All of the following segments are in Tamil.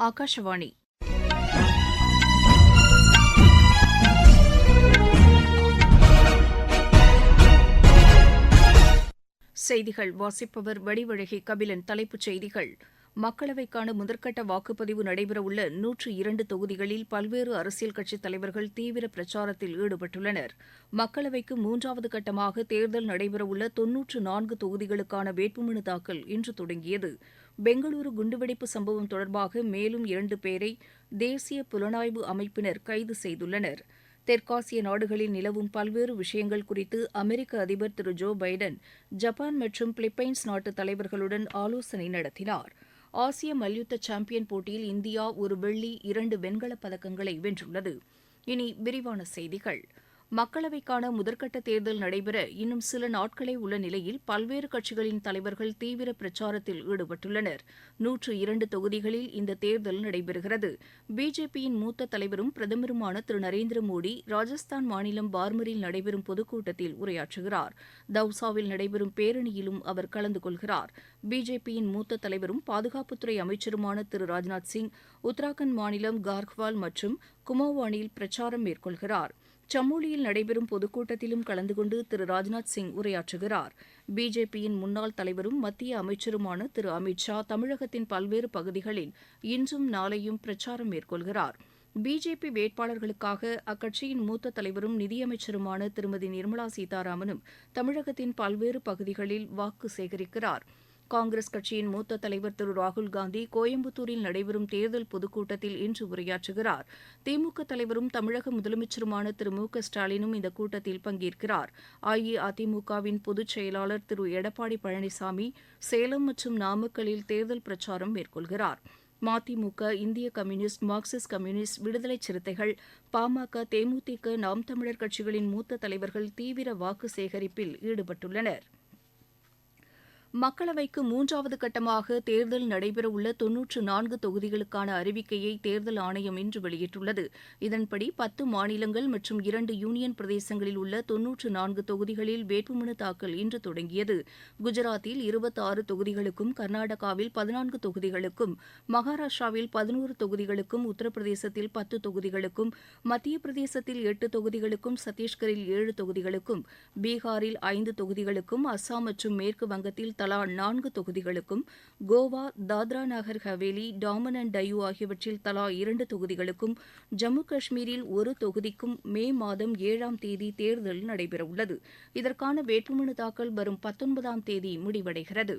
ஆகாஷவாணி செய்திகள். வாசிப்பவர் வடிவழகி கபிலன் தலைப்புச் செய்திகள். மக்களவைக்கான முதற்கட்ட வாக்குப்பதிவு நடைபெறவுள்ள நூற்று இரண்டு தொகுதிகளில் பல்வேறு அரசியல் கட்சித் தலைவர்கள் தீவிர பிரச்சாரத்தில் ஈடுபட்டுள்ளனர். மக்களவைக்கு மூன்றாவது கட்டமாக தேர்தல் நடைபெறவுள்ள தொன்னூற்று நான்கு தொகுதிகளுக்கான வேட்புமனு தாக்கல் இன்று தொடங்கியது. பெங்களூரு குண்டுவெடிப்பு சம்பவம் தொடர்பாக மேலும் இரண்டு பேரை தேசிய புலனாய்வு அமைப்பினர் கைது செய்துள்ளனர். தெற்காசிய நாடுகளில் நிலவும் பல்வேறு விஷயங்கள் குறித்து அமெரிக்க அதிபர் திரு ஜோ பைடன் ஜப்பான் மற்றும் பிலிப்பைன்ஸ் நாட்டு தலைவர்களுடன் ஆலோசனை நடத்தினார். ஆசிய மல்யுத்த சாம்பியன் போட்டியில் இந்தியா ஒரு வெள்ளி இரண்டு வெண்கலப் பதக்கங்களை வென்றுள்ளது. இனி விரிவான செய்திகள். மக்களவைக்கான முதற்கட்ட தேர்தல் நடைபெற இன்னும் சில நாட்களே உள்ள நிலையில் பல்வேறு கட்சிகளின் தலைவர்கள் தீவிர பிரச்சாரத்தில் ஈடுபட்டுள்ளனர். நூற்று இரண்டு தொகுதிகளில் இந்த தேர்தல் நடைபெறுகிறது. பிஜேபியின் மூத்த தலைவரும் பிரதமருமான திரு நரேந்திர மோடி ராஜஸ்தான் மாநிலம் பார்மரில் நடைபெறும் பொதுக்கூட்டத்தில் உரையாற்றுகிறார். தௌசாவில் நடைபெறும் பேரணியிலும் அவர் கலந்து கொள்கிறார். பிஜேபியின் மூத்த தலைவரும் பாதுகாப்புத்துறை அமைச்சருமான திரு ராஜ்நாத் சிங் உத்தராகண்ட் மாநிலம் கார்க்வால் மற்றும் குமோவானில் பிரச்சாரம் மேற்கொள்கிறார். சமோலியில் நடைபெறும் பொதுக்கூட்டத்திலும் கலந்து கொண்டு திரு. ராஜ்நாத் சிங் உரையாற்றுகிறார். பிஜேபியின் முன்னாள் தலைவரும் மத்திய அமைச்சருமான திரு. அமித் ஷா தமிழகத்தின் பல்வேறு பகுதிகளில் இன்றும் நாளையும் பிரச்சாரம் மேற்கொள்கிறார். பிஜேபி வேட்பாளர்களுக்காக அக்கட்சியின் மூத்த தலைவரும் நிதியமைச்சருமான திருமதி. நிர்மலா சீதாராமனும் தமிழகத்தின் பல்வேறு பகுதிகளில் வாக்கு சேகரிக்கிறார். காங்கிரஸ் கட்சியின் மூத்த தலைவர் திரு. ராகுல்காந்தி கோயம்புத்தூரில் நடைபெறும் தேர்தல் பொதுக்கூட்டத்தில் இன்று உரையாற்றுகிறார். திமுக தலைவரும் தமிழக முதலமைச்சருமான திரு. மு. க. ஸ்டாலினும் இந்த கூட்டத்தில் பங்கேற்கிறார். அஇஅதிமுகவின் பொதுச் செயலாளர் திரு. எடப்பாடி பழனிசாமி சேலம் மற்றும் நாமக்கல்லில் தேர்தல் பிரச்சாரம் மேற்கொள்கிறார். மதிமுக இந்திய கம்யூனிஸ்ட் மார்க்சிஸ்ட் கம்யூனிஸ்ட் விடுதலை சிறுத்தைகள் பாமக தேமுதிக நாம் தமிழர் கட்சிகளின் மூத்த தலைவர்கள் தீவிர வாக்கு சேகரிப்பில் ஈடுபட்டுள்ளனா் மக்களவைக்கு மூன்றாவது கட்டமாக தேர்தல் நடைபெறவுள்ள தொன்னூற்று நான்கு தொகுதிகளுக்கான அறிவிக்கையை தேர்தல் ஆணையம் இன்று வெளியிட்டுள்ளது. இதன்படி பத்து மாநிலங்கள் மற்றும் இரண்டு யூனியன் பிரதேசங்களில் உள்ள தொன்னூற்று நான்கு தொகுதிகளில் வேட்புமனு தாக்கல் இன்று தொடங்கியது. குஜராத்தில் இருபத்தாறு தொகுதிகளுக்கும் கர்நாடகாவில் பதினான்கு தொகுதிகளுக்கும் மகாராஷ்டிராவில் பதினோரு தொகுதிகளுக்கும் உத்தரப்பிரதேசத்தில் பத்து தொகுதிகளுக்கும் மத்திய பிரதேசத்தில் எட்டு தொகுதிகளுக்கும் சத்தீஸ்கரில் ஏழு தொகுதிகளுக்கும் பீகாரில் ஐந்து தொகுதிகளுக்கும் அஸ்ஸாம் மற்றும் மேற்கு வங்கத்தில் தலா நான்கு தொகுதிகளுக்கும் கோவா தாத்ரா நகர் ஹவேலி டாமன் அண்ட் டையூ ஆகியவற்றில் தலா இரண்டு தொகுதிகளுக்கும் ஜம்மு காஷ்மீரில் ஒரு தொகுதிக்கும் மே மாதம் ஏழாம் தேதி தேர்தல் நடைபெறவுள்ளது. இதற்கான வேட்புமனு தாக்கல் வரும் பத்தொன்பதாம் தேதி முடிவடைகிறது.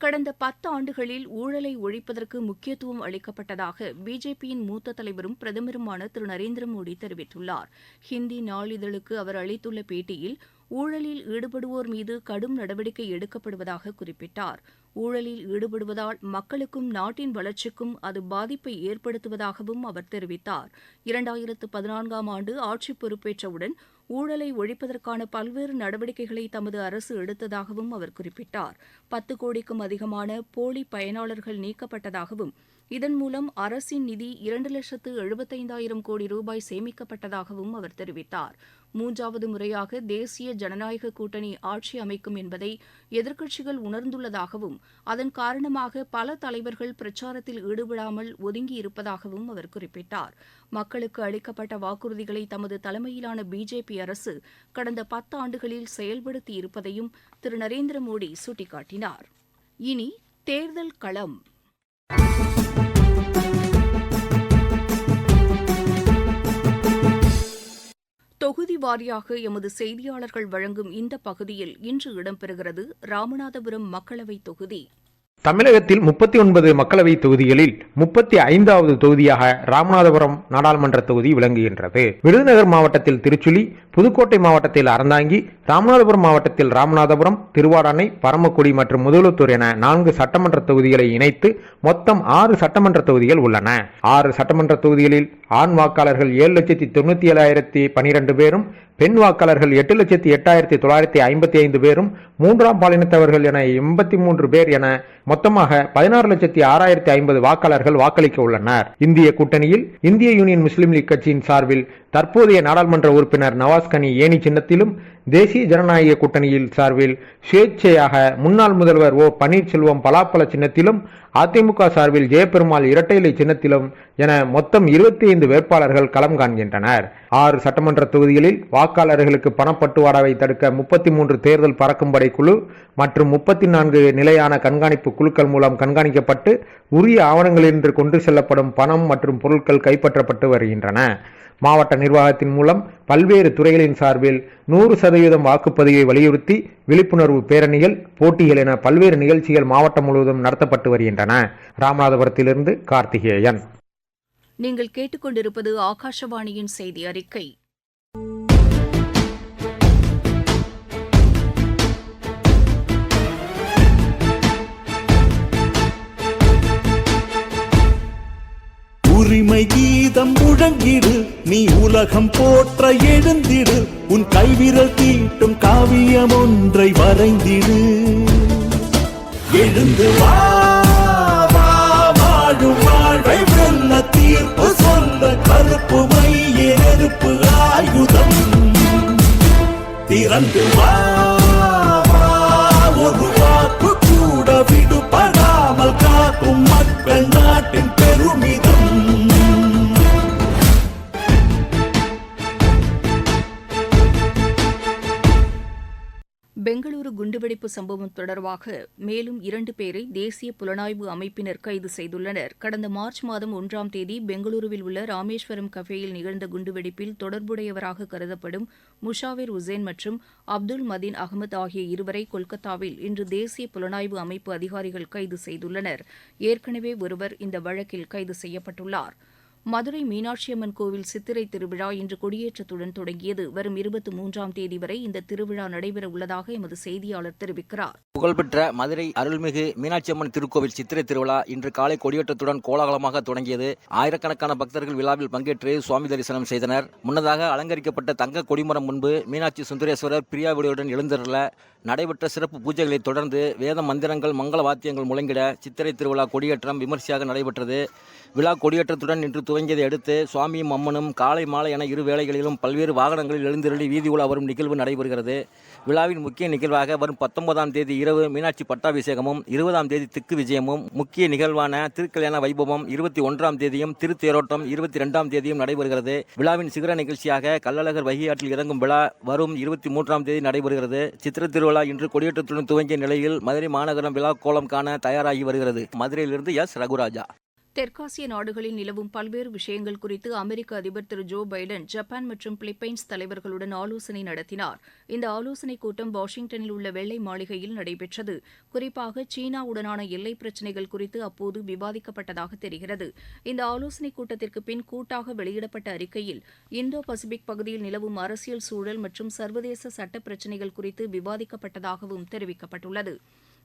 கடந்த பத்து ஆண்டுகளில் ஊழலை ஒழிப்பதற்கு முக்கியத்துவம் அளிக்கப்பட்டதாக பிஜேபியின் மூத்த தலைவரும் பிரதமருமான திரு நரேந்திர மோடி தெரிவித்துள்ளார். ஹிந்தி நாளிதழுக்கு அவர் அளித்துள்ள பேட்டியில் ஊழலில் ஈடுபடுவோர் மீது கடும் நடவடிக்கை எடுக்கப்படுவதாக குறிப்பிட்டார். ஊழலில் ஈடுபடுவதால் மக்களுக்கும் நாட்டின் வளர்ச்சிக்கும் அது பாதிப்பை ஏற்படுத்துவதாகவும் அவர் தெரிவித்தார். இரண்டாயிரத்து பதினான்காம் ஆண்டு ஆட்சி பொறுப்பேற்றவுடன் ஊழலை ஒழிப்பதற்கான பல்வேறு நடவடிக்கைகளை தமது அரசு எடுத்ததாகவும் அவர் குறிப்பிட்டார். பத்து கோடிக்கும் அதிகமான போலி பயனாளர்கள் நீக்கப்பட்டதாகவும் இதன் மூலம் அரசின் நிதி இரண்டு லட்சத்து எழுபத்தைந்தாயிரம் கோடி ரூபாய் சேமிக்கப்பட்டதாகவும் அவர் தெரிவித்தார். மூன்றாவது முறையாக தேசிய ஜனநாயக கூட்டணி ஆட்சி அமைக்கும் என்பதை எதிர்க்கட்சிகள் உணர்ந்துள்ளதாகவும் அதன் காரணமாக பல தலைவர்கள் பிரச்சாரத்தில் ஈடுபடாமல் ஒதுங்கியிருப்பதாகவும் அவர் குறிப்பிட்டார். மக்களுக்கு அளிக்கப்பட்ட வாக்குறுதிகளை தமது தலைமையிலான பிஜேபி அரசு கடந்த பத்தாண்டுகளில் செயல்படுத்தி இருப்பதையும் திரு. நரேந்திர மோடி சுட்டிக்காட்டினார். இனி தேர்தல் களம். தொகுதி வாரியாக எமது செய்தியாளர்கள் வழங்கும் இந்த பகுதியில் இன்று இடம்பெறுகிறது ராமநாதபுரம் மக்களவைத் தொகுதி. தமிழகத்தில் முப்பத்தி ஒன்பது மக்களவை தொகுதிகளில் முப்பத்தி ஐந்தாவது தொகுதியாக ராமநாதபுரம் நாடாளுமன்ற தொகுதி விளங்குகின்றது. விருதுநகர் மாவட்டத்தில் திருச்சுழி புதுக்கோட்டை மாவட்டத்தில் அறந்தாங்கி ராமநாதபுரம் மாவட்டத்தில் ராமநாதபுரம் திருவாடானை பரமக்குடி மற்றும் முதலுத்தூர் என நான்கு சட்டமன்ற தொகுதிகளை இணைத்து மொத்தம் ஆறு சட்டமன்ற தொகுதிகள் உள்ளன. ஆறு சட்டமன்ற தொகுதிகளில் ஆண் வாக்காளர்கள் ஏழு லட்சத்தி தொண்ணூத்தி ஏழாயிரத்தி பனிரெண்டு பேரும் பெண் வாக்காளர்கள் எட்டு லட்சத்தி எட்டாயிரத்தி தொள்ளாயிரத்தி ஐம்பத்தி ஐந்து பேரும் மூன்றாம் பாலினத்தவர்கள் என எண்பத்தி மூன்று பேர் என மொத்தமாக பதினாறு லட்சத்தி ஆறாயிரத்தி ஐம்பது வாக்காளர்கள் வாக்களிக்க உள்ளனர். இந்திய கூட்டணியில் இந்திய யூனியன் முஸ்லீம் லீக் கட்சியின் சார்பில் தற்போதைய நாடாளுமன்ற உறுப்பினர் நவாஸ்கனி ஏனி சின்னத்திலும் தேசிய ஜனநாயக கூட்டணியில் சார்பில் சுயேட்சையாக முன்னாள் முதல்வர் ஓ பன்னீர்செல்வம் பலாப்பழ சின்னத்திலும் அதிமுக சார்பில் ஜெயபெருமாள் இரட்டைலை சின்னத்திலும் என மொத்தம் இருபத்தி ஐந்து வேட்பாளர்கள் களம் காண்கின்றனர். ஆறு சட்டமன்ற தொகுதிகளில் வாக்காளர்களுக்கு பணப்பட்டுவாடாவை தடுக்க முப்பத்தி மூன்று தேர்தல் பறக்கும்படை குழு மற்றும் முப்பத்தி நான்கு நிலையான கண்காணிப்பு குழுக்கள் மூலம் கண்காணிக்கப்பட்டு உரிய ஆவணங்களின்றி கொண்டு செல்லப்படும் பணம் மற்றும் பொருட்கள் கைப்பற்றப்பட்டு வருகின்றன. மாவட்ட நிர்வாகத்தின் மூலம் பல்வேறு துறைகளின் சார்பில் நூறு சதவீதம் வாக்குப்பதிவை வலியுறுத்தி விழிப்புணர்வு பேரணிகள் போட்டிகள் என பல்வேறு நிகழ்ச்சிகள் மாவட்டம் முழுவதும் நடத்தப்பட்டு வருகின்றன. ராமநாதபுரத்திலிருந்து கார்த்திகேயன். நீங்கள் கேட்டுக்கொண்டிருப்பது ஆகாஷவாணியின் செய்தி அறிக்கை. உரிமை கீதம் முழங்கிடு. நீ உலகம் போற்ற எழுந்திடு. உன் கைவிரல் தீட்டும் காவியம் ஒன்றை வரைந்திடு. எழுந்து வா வா, வாழும் வாழ்வை வெல்ல தீர்ப்பு சொல்ல கருப்பு மைய நெருப்பு ஆயுதம். திறந்து வா, குண்டுவெடிப்பு சம்பவம் தொடர்பாக மேலும் இரண்டு பேரை தேசிய புலனாய்வு அமைப்பினர் கைது செய்துள்ளனர். கடந்த மார்ச் மாதம் ஒன்றாம் தேதி பெங்களூருவில் உள்ள ராமேஸ்வரம் கஃபேயில் நிகழ்ந்த குண்டுவெடிப்பில் தொடர்புடையவராக கருதப்படும் முஷாவிர் உசேன் மற்றும் அப்துல் மதீன் அகமது ஆகிய இருவரை கொல்கத்தாவில் இன்று தேசிய புலனாய்வு அமைப்பு அதிகாரிகள் கைது செய்துள்ளனர். ஏற்கனவே ஒருவர் இந்த வழக்கில் கைது செய்யப்பட்டுள்ளாா் மதுரை மீனாட்சியம்மன் கோவில் சித்திரை திருவிழா இன்று கொடியேற்றத்துடன் தொடங்கியது. வரும் இருபத்தி மூன்றாம் தேதி வரை இந்த திருவிழா நடைபெற உள்ளதாக எமது செய்தியாளர் தெரிவிக்கிறார். புகழ்பெற்ற மதுரை அருள்மிகு மீனாட்சியம்மன் திருக்கோவில் சித்திரை திருவிழா இன்று காலை கொடியேற்றத்துடன் கோலாகலமாக தொடங்கியது. ஆயிரக்கணக்கான பக்தர்கள் விழாவில் பங்கேற்று சுவாமி தரிசனம் செய்தனர். முன்னதாக அலங்கரிக்கப்பட்ட தங்க கொடிமரம் முன்பு மீனாட்சி சுந்தரேஸ்வரர் பிரியாவிடியுடன் எழுந்தருள நடைபெற்ற சிறப்பு பூஜைகளைத் தொடர்ந்து வேத மந்திரங்கள் மங்கள வாத்தியங்கள் முழங்கிட சித்திரை திருவிழா கொடியேற்றம் விமர்சையாக நடைபெற்றது. விழா கொடியேற்றத்துடன் இன்று துவங்கியதை அடுத்து சுவாமியும் அம்மனும் காலை மாலை என இரு வேளைகளிலும் பல்வேறு வாகனங்களில் எழுந்திருளி வீதி உலா வரும் நிகழ்வு நடைபெறுகிறது. விழாவின் முக்கிய நிகழ்வாக வரும் பத்தொன்பதாம் தேதி இரவு மீனாட்சி பட்டாபிஷேகமும் இருபதாம் தேதி திக்கு விஜயமும் முக்கிய நிகழ்வான திருக்கல்யாண வைபவம் இருபத்தி ஒன்றாம் தேதியும் திருத்தேரோட்டம் இருபத்தி ரெண்டாம் தேதியும் நடைபெறுகிறது. விழாவின் சிகர நிகழ்ச்சியாக கள்ளழகர் வைகை இறங்கும் விழா வரும் இருபத்தி மூன்றாம் தேதி நடைபெறுகிறது. சித்திர திருவிழா இன்று கொடியேற்றத்துடன் துவங்கிய நிலையில் மதுரை மாநகரம் விழா கோலம் காண தயாராகி வருகிறது. மதுரையிலிருந்து எஸ். ரகுராஜா. தெற்காசிய நாடுகளில் நிலவும் பல்வேறு விஷயங்கள் குறித்து அமெரிக்க அதிபர் திரு ஜோ பைடன் ஜப்பான் மற்றும் பிலிப்பைன்ஸ் தலைவர்களுடன் ஆலோசனை நடத்தினார். இந்த ஆலோசனைக் கூட்டம் வாஷிங்டனில் உள்ள வெள்ளை மாளிகையில் நடைபெற்றது. குறிப்பாக சீனாவுடனான எல்லை பிரச்சினைகள் குறித்து அப்போது விவாதிக்கப்பட்டதாக தெரிகிறது. இந்த ஆலோசனைக் கூட்டத்திற்கு பின் கூட்டாக வெளியிடப்பட்ட அறிக்கையில் இந்தோ பசிபிக் பகுதியில் நிலவும் அரசியல் சூழல் மற்றும் சர்வதேச சட்ட பிரச்சினைகள் குறித்து விவாதிக்கப்பட்டதாகவும் தெரிவிக்கப்பட்டுள்ளது.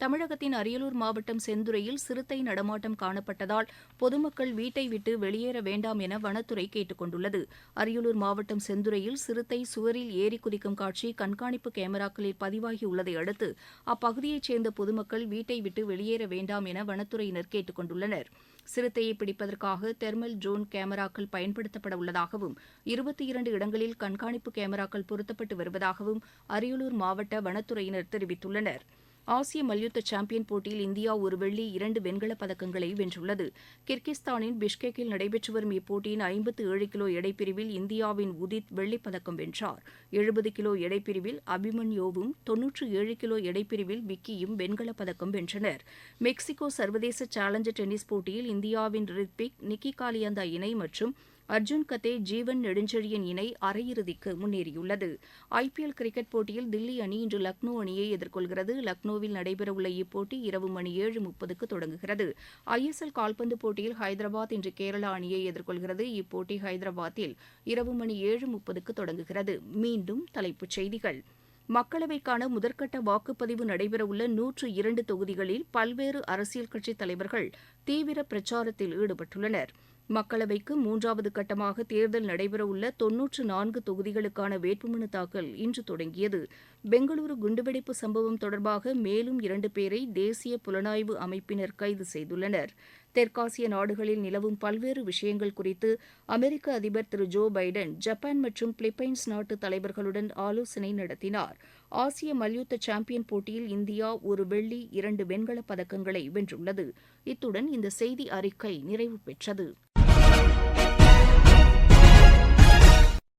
தமிழகத்தின் அரியலூர் மாவட்டம் செந்துறையில் சிறுத்தை நடமாட்டம் காணப்பட்டதால் பொதுமக்கள் வீட்டை விட்டு வெளியேற வேண்டாம் என வனத்துறை கேட்டுக் கொண்டுள்ளது. அரியலூர் மாவட்டம் செந்துறையில் சிறுத்தை சுவரில் ஏறி குதிக்கும் காட்சி கண்காணிப்பு கேமராக்களில் பதிவாகியுள்ளதை அடுத்து அப்பகுதியைச் சேர்ந்த பொதுமக்கள் வீட்டை விட்டு வெளியேற வேண்டாம் என வனத்துறையினர் கேட்டுக் கொண்டுள்ளனர். சிறுத்தையை பிடிப்பதற்காக தெர்மல் ட்ரோன் கேமராக்கள் பயன்படுத்தப்பட உள்ளதாகவும் இருபத்தி இரண்டு இடங்களில் கண்காணிப்பு கேமராக்கள் பொருத்தப்பட்டு வருவதாகவும் அரியலூர் மாவட்ட வனத்துறையினர் தெரிவித்துள்ளனர். ஆசிய மல்யுத்த சாம்பியன் போட்டியில் இந்தியா ஒரு வெள்ளி இரண்டு வெண்கலப் பதக்கங்களை வென்றுள்ளது. கிர்கிஸ்தானின் பிஷ்கெக்கில் நடைபெற்று வரும் இப்போட்டியின் ஐம்பத்து ஏழு கிலோ எடைப்பிரிவில் இந்தியாவின் உதித் வெள்ளிப் பதக்கம் வென்றார். எழுபது கிலோ எடைப்பிரிவில் அபிமன்யோவும் தொன்னூற்று ஏழு கிலோ எடைப்பிரிவில் விக்கியும் வெண்கலப் பதக்கம் வென்றனர். மெக்சிகோ சர்வதேச சேலஞ்சர் டென்னிஸ் போட்டியில் இந்தியாவின் ரித்விக் நிக்கி காலியந்தா இணை மற்றும் அர்ஜுன் கத்தே ஜீவன் நெடுஞ்செழியன் இணை அரையிறுதிக்கு முன்னேறியுள்ளது. ஐபிஎல் கிரிக்கெட் போட்டியில் தில்லி அணி இன்று லக்னோ அணியை எதிர்கொள்கிறது. லக்னோவில் நடைபெறவுள்ள இப்போட்டி இரவு மணி ஏழு முப்பதுக்கு தொடங்குகிறது. ஐஎஸ்எல் கால்பந்து போட்டியில் ஹைதராபாத் இன்று கேரளா அணியை எதிர்கொள்கிறது. இப்போட்டி ஹைதராபாத்தில் இரவு மணி ஏழு முப்பதுக்கு தொடங்குகிறது. மீண்டும் தலைப்புச் செய்திகள். மக்களவைக்கான முதற்கட்ட வாக்குப்பதிவு நடைபெறவுள்ள நூற்று இரண்டு தொகுதிகளில் பல்வேறு அரசியல் கட்சித் தலைவர்கள் தீவிர பிரச்சாரத்தில் ஈடுபட்டுள்ளனர். மக்களவைக்கு மூன்றாவது கட்டமாக தேர்தல் நடைபெறவுள்ள தொன்னூற்று நான்கு தொகுதிகளுக்கான வேட்புமனு தாக்கல் இன்று தொடங்கியது. பெங்களூரு குண்டுவெடிப்பு சம்பவம் தொடர்பாக மேலும் இரண்டு பேரை தேசிய புலனாய்வு அமைப்பினர் கைது செய்துள்ளனர். தெற்காசிய நாடுகளில் நிலவும் பல்வேறு விஷயங்கள் குறித்து அமெரிக்க அதிபர் திரு ஜோ பைடன் ஜப்பான் மற்றும் பிலிப்பைன்ஸ் நாட்டு தலைவர்களுடன் ஆலோசனை நடத்தினார். ஆசிய மல்யுத்த சாம்பியன் போட்டியில் இந்தியா ஒரு வெள்ளி இரண்டு வெண்கலப் பதக்கங்களை வென்றுள்ளது. இத்துடன் இந்த செய்தி அறிக்கை நிறைவு பெற்றது.